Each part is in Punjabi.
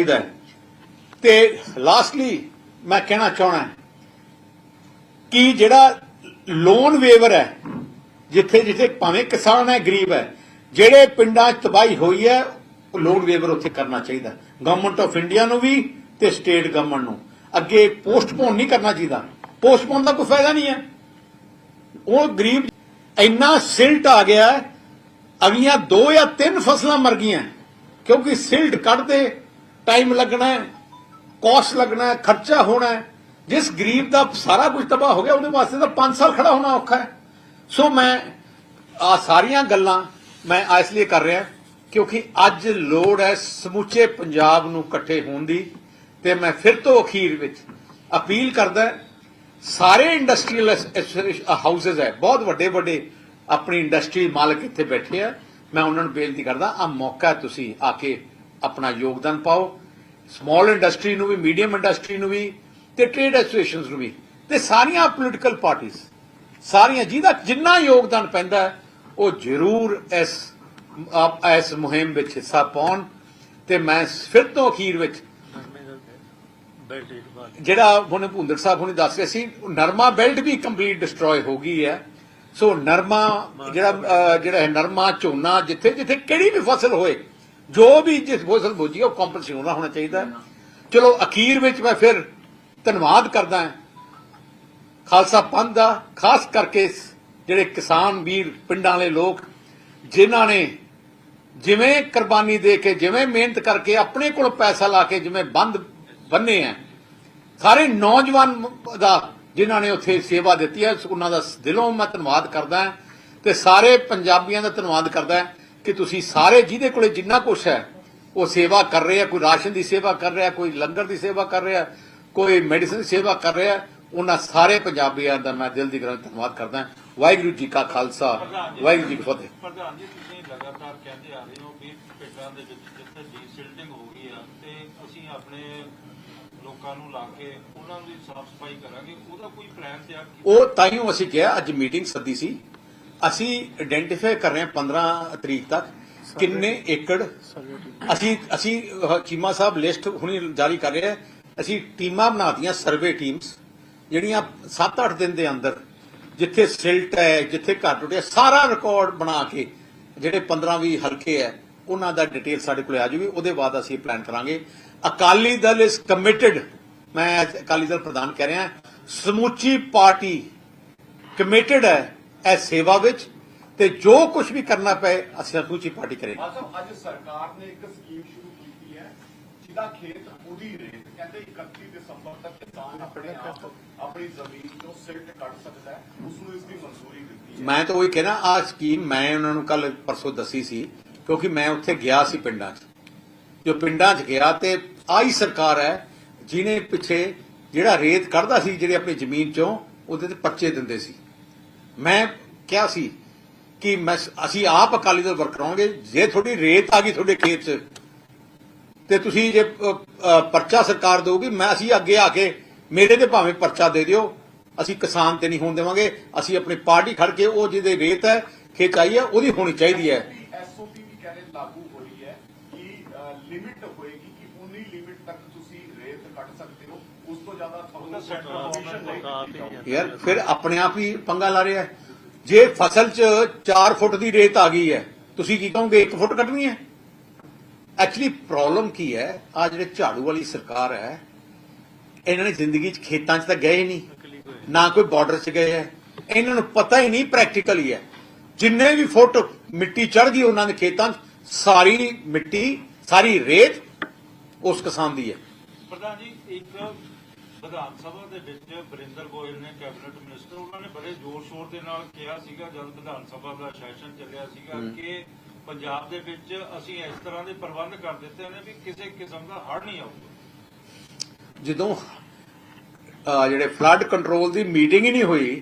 ਚਾਹੀਦਾ ਹੈ। ਤੇ ਲਾਸਟਲੀ ਮੈਂ ਕਹਿਣਾ ਚਾਹਣਾ ਕਿ ਜਿਹੜਾ ਲੋਨ ਵੇਵਰ ਹੈ ਜਿੱਥੇ ਜਿੱਥੇ ਭਾਵੇਂ ਕਿਸਾਨ ਹੈ ਗਰੀਬ ਹੈ ਜਿਹੜੇ ਪਿੰਡਾਂ 'ਚ ਤਬਾਹੀ ਹੋਈ ਹੈ ਲੋਨ ਵੇਵਰ ਉੱਥੇ ਕਰਨਾ ਚਾਹੀਦਾ। ਗਵਰਨਮੈਂਟ ਆਫ ਇੰਡੀਆ ਨੂੰ ਵੀ ਤੇ ਸਟੇਟ ਗਵਰਨਮੈਂਟ ਨੂੰ। ਅੱਗੇ ਪੋਸਟਪੋਨ ਨਹੀਂ ਕਰਨਾ ਚਾਹੀਦਾ। ਪੋਸਟਪੋਨ ਦਾ ਕੋਈ ਫਾਇਦਾ ਨਹੀਂ ਹੈ। ਉਹ ਗਰੀਬ ਇੰਨਾ ਸਿਲਟ ਆ ਗਿਆ ਹੈ, ਅਗਲੀਆਂ ਦੋ ਜਾਂ ਤਿੰਨ ਫਸਲਾਂ ਮਰ ਗਈਆਂ ਕਿਉਂਕਿ ਸਿਲਟ ਕੱਢਦੇ ਟਾਈਮ ਲੱਗਣਾ ਹੈ ਕਾਸਟ ਲੱਗਣਾ ਹੈ, ਖਰਚਾ ਹੋਣਾ ਹੈ। ਜਿਸ ਗਰੀਬ ਦਾ ਸਾਰਾ ਕੁਝ ਤਬਾਹ ਹੋ ਗਿਆ, ਉਹਦੇ ਵਾਸਤੇ ਤਾਂ 5 ਸਾਲ ਖੜਾ ਹੋਣਾ ਔਖਾ ਹੈ। ਸੋ ਮੈਂ ਆ ਸਾਰੀਆਂ ਗੱਲਾਂ ਮੈਂ ਇਸ ਲਈ ਕਰ ਰਿਹਾ, ਕਿਉਂਕਿ ਅੱਜ ਲੋੜ ਹੈ ਸਮੁੱਚੇ ਪੰਜਾਬ ਨੂੰ ਇਕੱਠੇ ਹੋਣ ਦੀ, ਤੇ ਮੈਂ ਫਿਰ ਤੋਂ ਅਖੀਰ ਵਿੱਚ ਅਪੀਲ ਕਰਦਾ ਸਾਰੇ ਇੰਡਸਟਰੀਅਲ ਹਾਊਸਸ ਹੈ, ਬਹੁਤ ਵੱਡੇ ਵੱਡੇ ਆਪਣੀ ਇੰਡਸਟਰੀ ਮਾਲਕ ਇੱਥੇ ਬੈਠੇ ਆ, ਮੈਂ ਉਹਨਾਂ ਨੂੰ ਬੇਨਤੀ ਕਰਦਾ ਆ ਮੌਕਾ ਤੁਸੀਂ ਆ ਕੇ ਆਪਣਾ ਯੋਗਦਾਨ ਪਾਓ ਸਮਾਲ ਇੰਡਸਟਰੀ ਨੂੰ ਵੀ ਮੀਡੀਅਮ ਇੰਡਸਟਰੀ ਨੂੰ ਵੀ ਤੇ ਟ੍ਰੇਡ ਐਸੋਸੀਏਸ਼ਨਸ ਨੂੰ ਵੀ ਤੇ ਸਾਰੀਆਂ ਪੋਲੀਟੀਕਲ ਪਾਰਟੀਆਂ ਸਾਰੀਆਂ ਜਿਹਦਾ ਜਿੰਨਾ ਯੋਗਦਾਨ ਪੈਂਦਾ ਉਹ ਜ਼ਰੂਰ ਇਸ ਆਪ- ਇਸ ਮੁਹਿੰਮ ਵਿੱਚ ਹਿੱਸਾ ਪਾਉਣ ਤੇ ਮੈਂ ਫਿਰ ਤੋਂ ਅਖੀਰ ਵਿੱਚ ਜਿਹੜਾ ਹੁਣ ਭੁੰਦਰ ਸਾਹਿਬ ਹੁਣੇ ਦੱਸ ਰਹੇ ਸੀ ਨਰਮਾ ਬੈਲਟ ਵੀ ਕੰਪਲੀਟ ਡਿਸਟਰੋਏ ਹੋ ਗਈ ਹੈ ਸੋ ਨਰਮਾ ਜਿਹੜਾ ਜਿਹੜਾ ਹੈ ਨਰਮਾ ਝੋਨਾ ਜਿੱਥੇ ਜਿੱਥੇ ਕਿਹੜੀ ਵੀ ਫਸਲ ਹੋਏ ਜੋ ਵੀ ਜਿਸ ਫਸਲ ਬੋਜੀ ਉਹ ਕੰਪਨਸੇਸ਼ਨ ਹੋਣਾ ਹੋਣਾ ਚਾਹੀਦਾ ਚਲੋ, ਅਖੀਰ ਵਿੱਚ ਮੈਂ ਫਿਰ ਧੰਨਵਾਦ ਕਰਦਾ ਹਾਂ। ਖਾਲਸਾ ਪੰਥ ਦਾ, ਖਾਸ ਕਰਕੇ ਜਿਹੜੇ ਕਿਸਾਨ ਵੀਰ, ਪਿੰਡਾਂ ਵਾਲੇ ਲੋਕ, ਜਿਨ੍ਹਾਂ ਨੇ ਜਿਵੇਂ ਕੁਰਬਾਨੀ ਦੇ ਕੇ, ਜਿਵੇਂ ਮਿਹਨਤ ਕਰਕੇ ਆਪਣੇ ਕੋਲ ਪੈਸਾ ਲਾ ਕੇ ਜਿਵੇਂ ਬੰਦ ਬੰਨੇ ਆ, ਸਾਰੇ ਨੌਜਵਾਨ ਦਾ ਜਿਨ੍ਹਾਂ ਨੇ ਉੱਥੇ ਸੇਵਾ ਦਿੱਤੀ ਹੈ, ਉਹਨਾਂ ਦਾ ਦਿਲੋਂ ਮੈਂ ਧੰਨਵਾਦ ਕਰਦਾ ਹਾਂ ਤੇ ਸਾਰੇ ਪੰਜਾਬੀਆਂ ਦਾ ਧੰਨਵਾਦ ਕਰਦਾ ਕਿ ਤੁਸੀਂ ਸਾਰੇ ਜਿਹਦੇ ਕੋਲੇ ਜਿੰਨਾ ਕੁਝ ਹੈ ਉਹ ਸੇਵਾ ਕਰ ਰਹੇ ਆ ਕੋਈ ਰਾਸ਼ਨ ਦੀ ਸੇਵਾ ਕਰ ਰਿਹਾ ਕੋਈ ਲੰਗਰ ਦੀ ਸੇਵਾ ਕਰ ਰਿਹਾ ਕੋਈ ਮੈਡੀਸਨ ਦੀ ਸੇਵਾ ਕਰ ਰਿਹਾ ਉਹਨਾਂ ਸਾਰੇ ਪੰਜਾਬੀਆਂ ਦਾ ਮੈਂ ਦਿਲ ਦੀ ਗਰਾਂ ਧੰਨਵਾਦ ਕਰਦਾ। ਵਾਹਿਗੁਰੂ ਜੀ ਕਾ ਖਾਲਸਾ ਵਾਹਿਗੁਰੂ ਜੀ ਕੀ ਫਤਿਹ। ਪ੍ਰਧਾਨ ਜੀ ਤੁਸੀਂ ਲਗਾਤਾਰ ਕਹਿੰਦੇ ਆ ਰਹੇ ਹੋ ਵੀ ਪਿੰਡਾਂ ਦੇ ਵਿੱਚ ਜਿੱਥੇ ਡੀਸਿਲਟਿੰਗ ਹੋ ਗਈ ਆ ਤੇ ਅਸੀਂ ਆਪਣੇ ਲੋਕਾਂ ਨੂੰ ਲਾ ਕੇ ਉਹਨਾਂ ਦੀ ਸਾਫ਼ ਸਫ਼ਾਈ ਕਰਾਂਗੇ। ਉਹਦਾ ਕੋਈ ਪਲਾਨ ਤਿਆਰ ਕੀਤਾ ਉਹ ਤਾਈਓ ਅਸੀਂ ਕਿਹਾ ਅੱਜ ਮੀਟਿੰਗ ਸੱਦੀ ਸੀ। ਅਸੀਂ ਆਇਡੈਂਟੀਫਾਈ ਕਰ ਰਹੇ ਹਾਂ 15 ਤਰੀਕ ਤੱਕ, ਕਿੰਨੇ ਏਕੜ? ਅਸੀਂ ਅਸੀਂ ਚੀਮਾ ਸਾਹਿਬ ਲਿਸਟ ਹੁਣੀ ਜਾਰੀ ਕਰ ਰਹੇ ਹਾਂ। ਅਸੀਂ ਟੀਮਾਂ ਬਣਾਤੀਆਂ ਸਰਵੇ ਟੀਮਸ ਜਿਹੜੀਆਂ 7-8 ਦਿਨ ਦੇ ਅੰਦਰ ਜਿੱਥੇ ਸਿਲਟ ਹੈ, ਜਿੱਥੇ ਘਰ ਟੁੱਟਿਆ, ਸਾਰਾ ਰਿਕਾਰਡ ਬਣਾ ਕੇ ਜਿਹੜੇ 15-20 ਹਲਕੇ ਹੈ, ਉਹਨਾਂ ਦਾ ਡਿਟੇਲ ਸਾਡੇ ਕੋਲ ਆ ਜੂਗੀ ਉਹਦੇ ਬਾਅਦ ਅਸੀਂ ਪਲਾਨ ਕਰਾਂਗੇ। ਅਕਾਲੀ ਦਲ ਇਸ ਕਮਿਟਡ ਮੈਂ ਅਕਾਲੀ ਦਲ ਪ੍ਰਧਾਨ ਕਹਿ ਰਿਹਾ, ਸਮੁੱਚੀ ਪਾਰਟੀ ਕਮਿਟਡ ਹੈ। ਇਸ ਸੇਵਾ ਵਿੱਚ ਤੇ ਜੋ ਕੁਝ ਵੀ ਕਰਨਾ ਪਏ ਅਸੀਂ ਸਮੁੱਚੀ ਪਾਰਟੀ ਕਰੇਗੀ। ਅੱਜ ਸਰਕਾਰ ਨੇ ਇੱਕ ਸਕੀਮ ਸ਼ੁਰੂ ਕੀਤੀ ਹੈ ਜਿਹਦਾ ਖੇਤ ਉਹਦੀ ਰੇਤ ਕਹਿੰਦੇ 31 ਦਸੰਬਰ ਤੱਕ ਕਿਸਾਨ ਆਪਣੇ ਆਪ ਆਪਣੀ ਜ਼ਮੀਨ ਤੋਂ ਸਿਲਟ ਕੱਢ ਸਕਦਾ ਹੈ ਉਸ ਨੂੰ ਇਸ ਦੀ ਮਨਜ਼ੂਰੀ ਦਿੱਤੀ ਹੈ। ਮੈਂ ਤਾਂ ਉਹੀ ਕਹਿਣਾ ਆ ਸਕੀਮ ਮੈਂ ਉਹਨਾਂ ਨੂੰ ਕੱਲ ਪਰਸੋਂ ਦੱਸੀ ਸੀ ਕਿਉਂਕਿ ਮੈਂ ਉੱਥੇ ਗਿਆ ਸੀ ਪਿੰਡਾਂ 'ਚ। ਜੋ ਪਿੰਡਾਂ 'ਚ ਗਿਆ ਤੇ ਆਹੀ ਸਰਕਾਰ ਹੈ ਜਿਹਨੇ ਪਿੱਛੇ ਜਿਹੜਾ ਰੇਤ ਕੱਢਦਾ ਸੀ ਜਿਹੜੇ ਆਪਣੀ ਜ਼ਮੀਨ 'ਚੋਂ ਉਹਦੇ ਤੇ ਪਰਚੇ ਦਿੰਦੇ ਸੀ। ਮੈਂ ਕਿਹਾ ਸੀ ਕਿ ਮੈਂ ਅਸੀਂ ਆਪ ਅਕਾਲੀ ਦਲ ਵਰਕਰ ਕਰਾਂਗੇ ਜੇ ਤੁਹਾਡੀ ਰੇਤ ਆ ਗਈ ਤੁਹਾਡੇ ਖੇਤ 'ਚ, ਤੇ ਤੁਸੀਂ ਜੇ ਪਰਚਾ ਸਰਕਾਰ ਦੇਊਗੀ, ਮੈਂ, ਅਸੀਂ ਅੱਗੇ ਆ ਕੇ ਮੇਰੇ ਤੇ ਭਾਵੇਂ ਪਰਚਾ ਦੇ ਦਿਓ, ਅਸੀਂ ਕਿਸਾਨ ਤੇ ਨਹੀਂ ਹੋਣ ਦੇਵਾਂਗੇ, ਅਸੀਂ ਆਪਣੀ ਪਾਰਟੀ ਖੜ ਕੇ ਉਹ ਜਿਹਦੇ ਰੇਤ ਹੈ ਖੇਚਾਈ ਹੈ, ਉਹਦੀ ਹੋਣੀ ਚਾਹੀਦੀ ਹੈ। ਐਸਓਪੀ ਵੀ ਕਹਿੰਦੇ ਲਾਗੂ ਲਿਮਿਟ ਹੋਏਗੀ ਕਿ ਉਨੀ ਲਿਮਿਟ ਤੱਕ ਤੁਸੀਂ ਰੇਤ ਕੱਢ ਸਕਦੇ ਹੋ। ਉਸ ਤੋਂ ਜ਼ਿਆਦਾ ਤੁਹਾਨੂੰ ਸੈਂਟਰਲ ਕਮਿਸ਼ਨ ਨਹੀਂ ਯਾਰ ਫਿਰ ਆਪਣੇ ਆਪ ਹੀ ਪੰਗਾ ਲਾ ਰਿਹਾ ਹੈ। ਜੇ ਫਸਲ 'ਚ 4 ਫੁੱਟ ਦੀ ਰੇਤ ਆ ਗਈ ਹੈ ਤੁਸੀਂ ਕੀ ਕਹੋਗੇ 1 ਫੁੱਟ ਕੱਢਣੀ ਹੈ? ਐਕਚੁਅਲੀ ਪ੍ਰੋਬਲਮ ਕੀ ਹੈ? ਆ ਜਿਹੜੇ ਝਾੜੂ ਵਾਲੀ ਸਰਕਾਰ ਹੈ ਇਹਨਾਂ ਨੇ ਜ਼ਿੰਦਗੀ 'ਚ ਖੇਤਾਂ 'ਚ ਤਾਂ ਗਏ ਹੀ ਨਹੀਂ। ਨਾ ਕੋਈ ਬਾਰਡਰ 'ਚ ਗਏ ਹੈ। ਇਹਨਾਂ ਨੂੰ ਪਤਾ ਹੀ ਨਹੀਂ ਪ੍ਰੈਕਟੀਕਲੀ ਹੈ। ਜਿੰਨੇ ਵੀ ਫੁੱਟ ਮਿੱਟੀ ਚੜ ਗਈ ਉਹਨਾਂ ਦੇ ਖੇਤਾਂ 'ਚ ਸਾਰੀ ਮਿੱਟੀ ਸਾਰੀ ਰੇਤ ਉਸ ਕਿਸਾਨ ਦੀ ਹੈ। ਪ੍ਰਧਾਨ ਜੀ ਇੱਕ ਵਿਧਾਨ ਸਭਾ ਦੇ ਵਿੱਚ ਬਰਿੰਦਰ ਗੋਇਲ ਨੇ ਕੈਬਨਿਟ ਮਿਨਿਸਟਰ ਉਹਨਾਂ ਨੇ ਬੜੇ ਜ਼ੋਰ ਸ਼ੋਰ ਦੇ ਨਾਲ ਕਿਹਾ ਸੀਗਾ ਜਦ ਵਿਧਾਨ ਸਭਾ ਦਾ ਸੈਸ਼ਨ ਚੱਲਿਆ ਸੀਗਾ ਕਿ ਪੰਜਾਬ ਦੇ ਵਿੱਚ ਅਸੀਂ ਇਸ ਤਰ੍ਹਾਂ ਦੇ ਪ੍ਰਬੰਧ ਕਰ ਦਿੱਤੇ ਨੇ ਵੀ ਕਿਸੇ ਕਿਸਮ ਦਾ ਹੜ੍ਹ ਨਹੀਂ ਆਊਗਾ। ਜਦੋਂ ਜਿਹੜੇ ਫਲੱਡ ਕੰਟਰੋਲ ਦੀ ਮੀਟਿੰਗ ਹੀ ਨਹੀਂ ਹੋਈ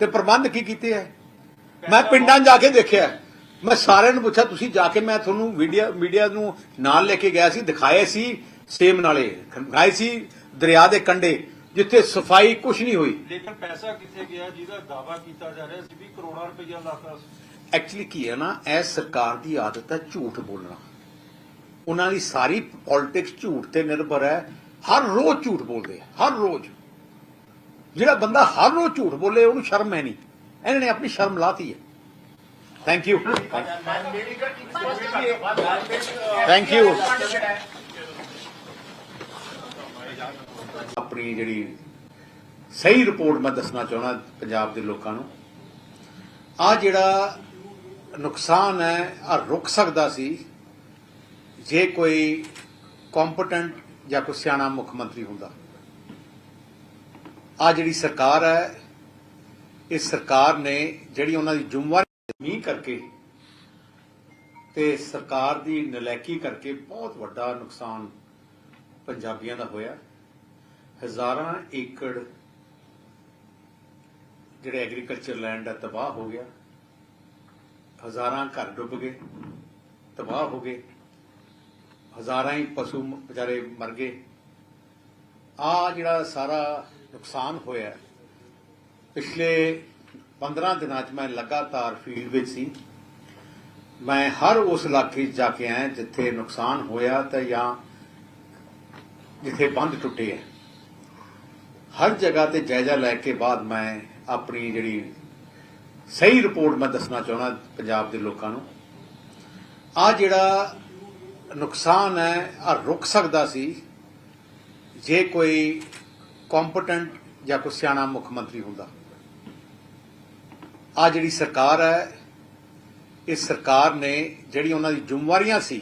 ਤੇ ਪ੍ਰਬੰਧ ਕੀ ਕੀਤੇ ਐ ਮੈਂ ਪਿੰਡਾਂ ਜਾ ਕੇ ਦੇਖਿਆ। ਮੈਂ ਸਾਰਿਆਂ ਨੂੰ ਪੁੱਛਿਆ ਤੁਸੀਂ ਜਾ ਕੇ ਮੈਂ ਤੁਹਾਨੂੰ ਮੀਡੀਆ ਮੀਡੀਆ ਨੂੰ ਨਾਲ ਲੈ ਕੇ ਗਿਆ ਸੀ ਦਿਖਾਏ ਸੀ ਸੇਮ ਨਾਲੇ ਦਿਖਾਏ ਸੀ ਦਰਿਆ ਦੇ ਕੰਢੇ ਜਿੱਥੇ ਸਫ਼ਾਈ ਕੁਝ ਨਹੀਂ ਹੋਈ। ਲੇਕਿਨ ਪੈਸਾ ਕਿੱਥੇ ਗਿਆ? ਜਿਹਦਾ ਦਾਵਾ ਕੀਤਾ ਜਾ ਰਿਹਾ ਸੀ ਵੀ ਕਰੋੜਾਂ ਰੁਪਈਆ ਲਾਤਾ ਐਕਚੁਅਲੀ ਕੀ ਹੈ ਨਾ ਇਹ ਸਰਕਾਰ ਦੀ ਆਦਤ ਹੈ ਝੂਠ ਬੋਲਣਾ। ਉਹਨਾਂ ਦੀ ਸਾਰੀ ਪੋਲਿਟਿਕਸ ਝੂਠ ਤੇ ਨਿਰਭਰ ਹੈ। ਹਰ ਰੋਜ਼ ਝੂਠ ਬੋਲਦੇ ਹਰ ਰੋਜ਼। ਜਿਹੜਾ ਬੰਦਾ ਹਰ ਰੋਜ਼ ਝੂਠ ਬੋਲੇ ਉਹਨੂੰ ਸ਼ਰਮ ਹੈ ਨਹੀਂ। ਇਹਨਾਂ ਨੇ ਆਪਣੀ ਸ਼ਰਮ ਲਾਤੀ ਹੈ। ਥੈਂਕ ਯੂ ਥੈਂਕ ਯੂ ਆਪਣੀ ਜਿਹੜੀ ਸਹੀ ਰਿਪੋਰਟ ਮੈਂ ਦੱਸਣਾ ਚਾਹੁੰਦਾ ਪੰਜਾਬ ਦੇ ਲੋਕਾਂ ਨੂੰ। ਆ ਜਿਹੜਾ ਨੁਕਸਾਨ ਹੈ, ਆ ਰੁਕ ਸਕਦਾ ਸੀ ਜੇ ਕੋਈ ਕੰਪੀਟੈਂਟ ਜਾਂ ਕੋਈ ਸਿਆਣਾ ਮੁੱਖ ਮੰਤਰੀ ਹੁੰਦਾ। ਆ ਜਿਹੜੀ ਸਰਕਾਰ ਹੈ, ਇਸ ਸਰਕਾਰ ਨੇ ਜਿਹੜੀ ਉਹਨਾਂ ਦੀ ਜ਼ਿੰਮੇਵਾਰੀ ਨਹੀਂ ਕਰਕੇ ਤੇ ਸਰਕਾਰ ਦੀ ਨਲੈਕੀ ਕਰਕੇ ਬਹੁਤ ਵੱਡਾ ਨੁਕਸਾਨ ਪੰਜਾਬੀਆਂ ਦਾ ਹੋਇਆ। ਹਜ਼ਾਰਾਂ ਏਕੜ ਜਿਹੜੇ ਐਗਰੀਕਲਚਰ ਲੈਂਡ ਹੈ ਤਬਾਹ ਹੋ ਗਿਆ। ਹਜ਼ਾਰਾਂ ਘਰ ਡੁੱਬ ਗਏ, ਤਬਾਹ ਹੋ ਗਏ। ਹਜ਼ਾਰਾਂ ਹੀ ਪਸ਼ੂ ਵਿਚਾਰੇ ਮਰ ਗਏ। ਆ ਜਿਹੜਾ ਸਾਰਾ ਨੁਕਸਾਨ ਹੋਇਆ, ਪਿਛਲੇ 15 ਦਿਨਾਂ 'ਚ ਮੈਂ ਲਗਾਤਾਰ ਫੀਲਡ ਵਿੱਚ ਸੀ। ਮੈਂ ਹਰ ਉਸ ਇਲਾਕੇ 'ਚ ਜਾ ਕੇ ਆਇਆ ਜਿੱਥੇ ਨੁਕਸਾਨ ਹੋਇਆ ਤੇ ਜਾਂ ਜਿੱਥੇ ਬੰਦ ਟੁੱਟੇ ਹੈ ਹਰ ਜਗ੍ਹਾ ਤੇ ਜਾਇਜ਼ਾ ਲੈ ਕੇ ਬਾਅਦ ਮੈਂ ਆਪਣੀ ਜਿਹੜੀ ਸਹੀ ਰਿਪੋਰਟ ਮੈਂ ਦੱਸਣਾ ਚਾਹੁੰਦਾ ਪੰਜਾਬ ਦੇ ਲੋਕਾਂ ਨੂੰ। ਆ ਜਿਹੜਾ ਨੁਕਸਾਨ ਹੈ, ਆ ਰੁਕ ਸਕਦਾ ਸੀ। ਜੇ ਕੋਈ ਕੰਪੀਟੈਂਟ ਜਾਂ ਕੋਈ ਸਿਆਣਾ ਮੁੱਖ ਮੰਤਰੀ ਹੁੰਦਾ। ਆ ਜਿਹੜੀ ਸਰਕਾਰ ਹੈ ਇਸ ਸਰਕਾਰ ਨੇ ਜਿਹੜੀ ਉਹਨਾਂ ਦੀ ਜ਼ਿੰਮੇਵਾਰੀਆਂ ਸੀ,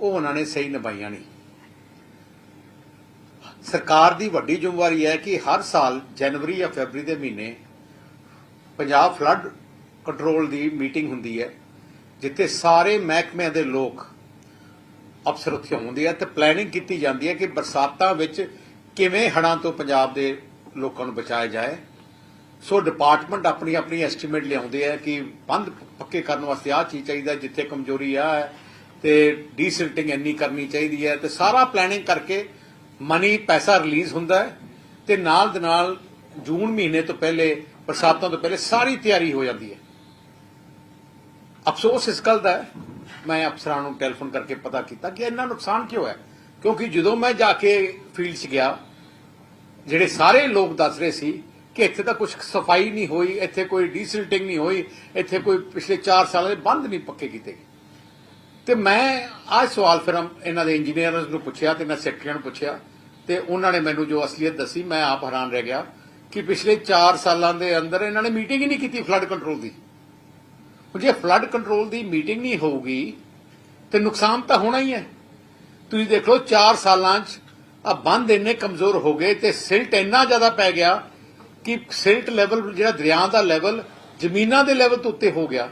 ਉਹ ਉਹਨਾਂ ਨੇ ਸਹੀ ਨਿਭਾਈਆਂ ਨਹੀਂ। ਸਰਕਾਰ ਦੀ ਵੱਡੀ ਜ਼ਿੰਮੇਵਾਰੀ ਹੈ ਕਿ ਹਰ ਸਾਲ ਜਨਵਰੀ ਜਾਂ ਫੈਬਰੀ ਦੇ ਮਹੀਨੇ ਪੰਜਾਬ ਫਲੱਡ ਕੰਟਰੋਲ ਦੀ ਮੀਟਿੰਗ ਹੁੰਦੀ ਹੈ, ਜਿੱਥੇ ਸਾਰੇ ਮਹਿਕਮਿਆਂ ਦੇ ਲੋਕ ਅਫਸਰ ਉੱਥੇ ਹੁੰਦੇ ਆ ਤੇ ਪਲੈਨਿੰਗ ਕੀਤੀ ਜਾਂਦੀ ਹੈ ਕਿ ਬਰਸਾਤਾਂ ਵਿੱਚ ਕਿਵੇਂ ਹੜ੍ਹਾਂ ਤੋਂ ਪੰਜਾਬ ਦੇ ਲੋਕਾਂ ਨੂੰ ਬਚਾਇਆ ਜਾਏ। ਸੋ ਡਿਪਾਰਟਮੈਂਟ ਆਪਣੀ ਆਪਣੀ ਐਸਟੀਮੇਟ ਲਿਆਉਂਦੇ ਆ ਕਿ ਬੰਦ ਪੱਕੇ ਕਰਨ ਵਾਸਤੇ ਆਹ ਚੀਜ਼ ਚਾਹੀਦਾ ਜਿੱਥੇ ਕਮਜ਼ੋਰੀ ਆ ਤੇ ਡੀਸਿਲਟਿੰਗ ਇੰਨੀ ਕਰਨੀ ਚਾਹੀਦੀ ਹੈ ਤੇ ਸਾਰਾ ਪਲੈਨਿੰਗ ਕਰਕੇ ਮਨੀ ਪੈਸਾ ਰਿਲੀਜ਼ ਹੁੰਦਾ ਹੈ ਤੇ ਨਾਲ ਦੇ ਨਾਲ ਜੂਨ ਮਹੀਨੇ ਤੋਂ ਪਹਿਲੇ, ਬਰਸਾਤਾਂ ਤੋਂ ਪਹਿਲੇ ਸਾਰੀ ਤਿਆਰੀ ਹੋ ਜਾਂਦੀ ਹੈ। ਅਫਸੋਸ ਇਸ ਗੱਲ ਦਾ ਮੈਂ ਅਫਸਰਾਂ ਨੂੰ ਟੈਲੀਫੋਨ ਕਰਕੇ ਪਤਾ ਕੀਤਾ ਕਿ ਇੰਨਾ ਨੁਕਸਾਨ ਕਿਉਂ ਹੈ? ਕਿਉਂਕਿ ਜਦੋਂ ਮੈਂ ਜਾ ਕੇ ਫੀਲਡ 'ਚ ਗਿਆ, ਜਿਹੜੇ ਸਾਰੇ ਲੋਕ ਦੱਸ ਰਹੇ ਸੀ ਕਿ ਇੱਥੇ ਤਾਂ ਕੁਝ ਸਫ਼ਾਈ ਨਹੀਂ ਹੋਈ, ਇੱਥੇ ਕੋਈ ਡੀਸਿਲਟਿੰਗ ਨਹੀਂ ਹੋਈ, ਇੱਥੇ ਕੋਈ ਪਿਛਲੇ 4 ਸਾਲਾਂ ਦੇ ਬੰਦ ਨਹੀਂ ਪੱਕੇ ਕੀਤੇ ਗਏ। ਤੇ ਮੈਂ ਆਹ ਸਵਾਲ ਫਿਰ ਇਹਨਾਂ ਦੇ ਇੰਜੀਨੀਅਰਸ ਨੂੰ ਪੁੱਛਿਆ ਤੇ ਇਹਨਾਂ ਸੈਕਟਰੀਆਂ ਨੂੰ ਪੁੱਛਿਆ ਤੇ ਉਹਨਾਂ ਨੇ ਮੈਨੂੰ ਜੋ ਅਸਲੀਅਤ ਦੱਸੀ, ਮੈਂ ਆਪ ਹੈਰਾਨ ਰਹਿ ਗਿਆ ਕਿ ਪਿਛਲੇ 4 ਸਾਲਾਂ ਦੇ ਅੰਦਰ ਇਹਨਾਂ ਨੇ ਮੀਟਿੰਗ ਹੀ ਨਹੀਂ ਕੀਤੀ ਫਲੱਡ ਕੰਟਰੋਲ ਦੀ। ਜੇ ਫਲੱਡ ਕੰਟਰੋਲ ਦੀ ਮੀਟਿੰਗ ਨਹੀਂ ਹੋਊਗੀ, ਤੇ ਨੁਕਸਾਨ ਤਾਂ ਹੋਣਾ ਹੀ ਹੈ। ਤੁਸੀਂ ਦੇਖ ਲਓ 4 ਸਾਲਾਂ 'ਚ ਆ ਬੰਦ ਇੰਨੇ ਕਮਜ਼ੋਰ ਹੋ ਗਏ ਤੇ ਸਿਲਟ ਇੰਨਾ ਜ਼ਿਆਦਾ ਪੈ ਗਿਆ ਕਿ ਸਿਲਟ ਲੈਵਲ, ਜਿਹੜਾ ਦਰਿਆ ਦਾ ਲੈਵਲ ਜ਼ਮੀਨਾਂ ਦੇ ਲੈਵਲ ਤੋਂ ਉੱਤੇ ਹੋ ਗਿਆ,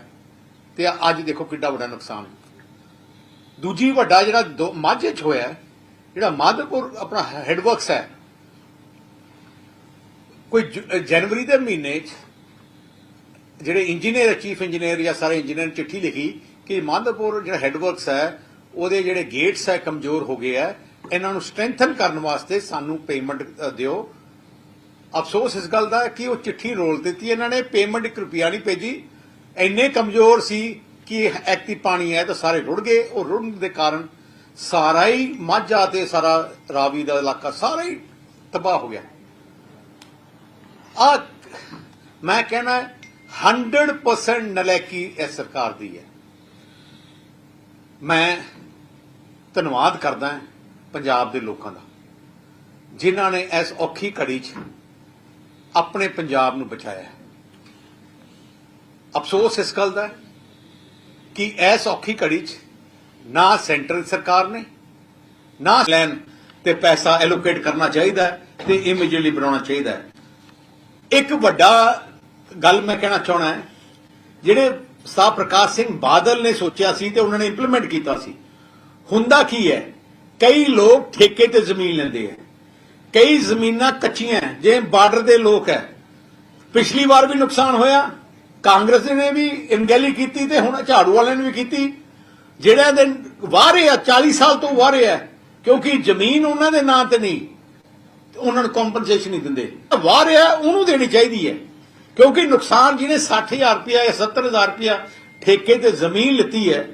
ਤੇ ਅੱਜ ਦੇਖੋ ਕਿੱਡਾ ਵੱਡਾ ਨੁਕਸਾਨ। ਦੂਜੀ ਵੱਡਾ ਜਿਹੜਾ ਮਾਝੇ 'ਚ ਹੋਇਆ, ਜਿਹੜਾ ਮਾਧੋਪੁਰ ਆਪਣਾ ਹੈਡਵਰਕਸ ਹੈ, ਕੋਈ ਜਨਵਰੀ ਦੇ ਮਹੀਨੇ 'ਚ ਜਿਹੜੇ ਇੰਜੀਨੀਅਰ ਚੀਫ ਇੰਜੀਨੀਅਰ ਜਾਂ ਸਾਰੇ ਇੰਜੀਨੀਅਰ ਚਿੱਠੀ ਲਿਖੀ ਕਿ ਮਾਧੋਪੁਰ ਜਿਹੜਾ ਹੈਡਵਰਕਸ ਹੈ, ਉਹਦੇ ਜਿਹੜੇ ਗੇਟਸ ਹੈ, ਕਮਜ਼ੋਰ ਹੋ ਗਏ ਹੈ, ਇਹਨਾਂ ਨੂੰ ਸਟਰੈਂਥਨ ਕਰਨ ਵਾਸਤੇ ਸਾਨੂੰ ਪੇਮੈਂਟ ਦਿਓ। ਅਫਸੋਸ ਇਸ ਗੱਲ ਦਾ ਕਿ ਉਹ ਚਿੱਠੀ ਰੋਲ ਦਿੱਤੀ ਇਹਨਾਂ ਨੇ ਪੇਮੈਂਟ 1 ਰੁਪਿਆ ਨਹੀਂ ਭੇਜੀ। ਇੰਨੇ ਕਮਜ਼ੋਰ ਸੀ ਕਿ ਐਕਤੀ ਪਾਣੀ ਹੈ ਤਾਂ ਸਾਰੇ ਰੁੜ ਗਏ। ਉਹ ਰੁੜਨ ਦੇ ਕਾਰਨ ਸਾਰਾ ਹੀ ਮਾਝਾ ਤੇ ਸਾਰਾ ਰਾਵੀ ਦਾ ਇਲਾਕਾ ਸਾਰਾ ਹੀ ਤਬਾਹ ਹੋ ਗਿਆ। ਆ, ਮੈਂ ਕਹਿਣਾ 100% ਨਲਾਇਕੀ ਇਸ ਸਰਕਾਰ ਦੀ ਹੈ। ਮੈਂ ਧੰਨਵਾਦ ਕਰਦਾ ਪੰਜਾਬ ਦੇ ਲੋਕਾਂ ਦਾ, ਜਿਨ੍ਹਾਂ ਨੇ ਇਸ ਔਖੀ ਘੜੀ 'ਚ ਆਪਣੇ ਪੰਜਾਬ ਨੂੰ ਬਚਾਇਆ ਅਫਸੋਸ ਇਸ ਗੱਲ ਦਾ ਕਿ ਇਸ ਔਖੀ ਘੜੀ 'ਚ ਨਾ ਸੈਂਟਰ ਸਰਕਾਰ ਨੇ, ਨਾ ਲੈਣ ਤੇ ਪੈਸਾ ਐਲੋਕੇਟ ਕਰਨਾ ਚਾਹੀਦਾ ਤੇ ਇਮੀਡੀਏਟਲੀ ਬਣਾਉਣਾ ਚਾਹੀਦਾ ਇੱਕ ਵੱਡਾ ਗੱਲ ਮੈਂ ਕਹਿਣਾ ਚਾਹਣਾ ਹੈ, ਜਿਹੜੇ ਸਾ ਪ੍ਰਕਾਸ਼ ਸਿੰਘ ਬਾਦਲ ਨੇ ਸੋਚਿਆ ਸੀ ਤੇ ਉਹਨਾਂ ਨੇ ਇੰਪਲੀਮੈਂਟ ਕੀਤਾ ਸੀ। ਹੁੰਦਾ ਕੀ ਹੈ? ਕਈ ਲੋਕ ਠੇਕੇ ਤੇ ਜ਼ਮੀਨ ਲੈਂਦੇ ਆ ਕਈ ਜ਼ਮੀਨਾਂ ਕੱਚੀਆਂ ਜੇ ਬਾਰਡਰ ਦੇ ਲੋਕ ਹੈ। ਪਿਛਲੀ ਵਾਰ ਵੀ ਨੁਕਸਾਨ ਹੋਇਆ। ਕਾਂਗਰਸ ਨੇ ਵੀ ਇਨਗੈਲੀ ਕੀਤੀ ਤੇ ਹੁਣ ਝਾੜੂ ਵਾਲਿਆਂ ਨੇ ਵੀ ਕੀਤੀ। ਜਿਹੜਿਆਂ ਦੇ ਵਾਰੇ ਆ 40 ਸਾਲ ਤੋਂ ਵਾਰੇ ਆ, ਕਿਉਂਕਿ ਜ਼ਮੀਨ ਉਹਨਾਂ ਦੇ ਨਾਂ ਤੇ ਨਹੀਂ ਤੇ ਉਹਨਾਂ ਨੂੰ ਕੰਪਨਸੇਸ਼ਨ ਨਹੀਂ ਦਿੰਦੇ। ਵਾਰ ਆ, ਉਹਨੂੰ ਦੇਣੀ ਚਾਹੀਦੀ ਹੈ। ਕਿਉਂਕਿ ਨੁਕਸਾਨ ਜਿਹਨੇ 60000 ਰੁਪਇਆ ਜਾਂ 70000 ਰੁਪਇਆ ਠੇਕੇ ਤੇ ਜ਼ਮੀਨ ਲਿੱਤੀ ਹੈ